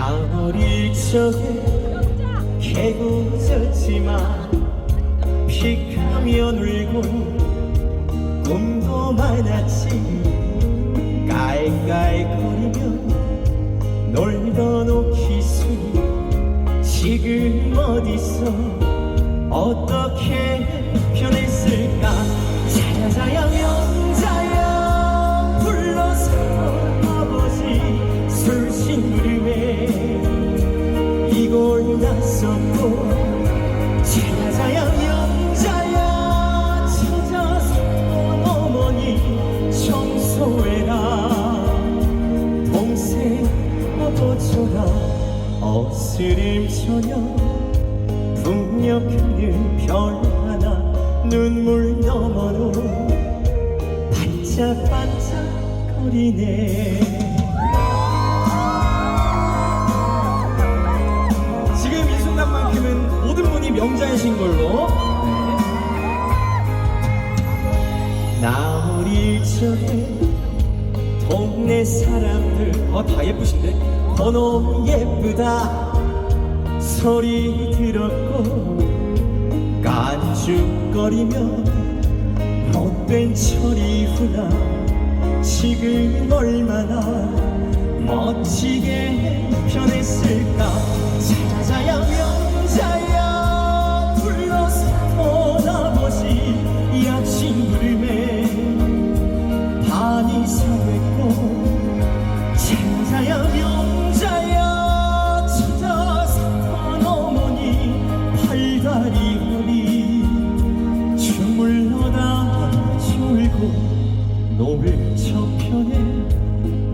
나 어릴 적에 개구졌지만 픽하며 놀고 꿈도 많았지. 깔깔거리며 놀던 오키순이 지금 어디서 어떻게 변했을까 이골 났었고 자야자야 명자야 찾아서 어머니 청소해라. 동생 아버져라. 어스름 저녁 풍력하는 별 하나 눈물 너머로 반짝반짝거리네 명자이신 걸로. 나 어릴 적에 동네 사람들. 어 다 예쁘신데? 번호 예쁘다. 소리 들었고 깐죽거리며 못된 철이구나 지금 얼마나 멋지게 변했을까 노을 저편에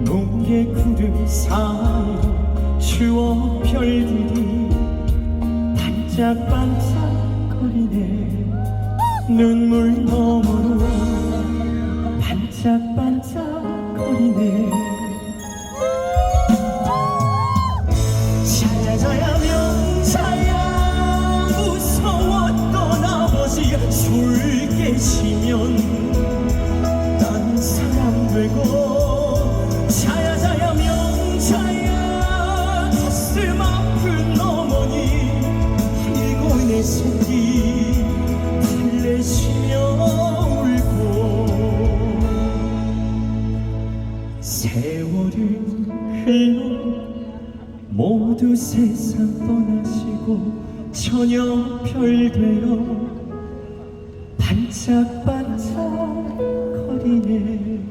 뭉게 구름 사이로 추억 별들이 반짝반짝거리네. 눈물 너머로 반짝반짝 아버지 술 깨시면 난 사람 되고 자야 자야 명자야. 가슴 아픈 어머니 그리고 내 속이 달래시며 울고. 세월은 흘러 모두 세상 떠나시고 저녁별 되어 반짝반짝 거리네.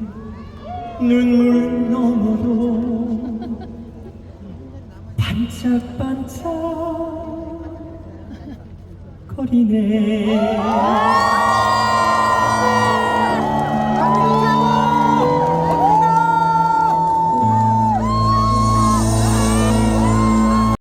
눈물 너머로 반짝반짝 거리네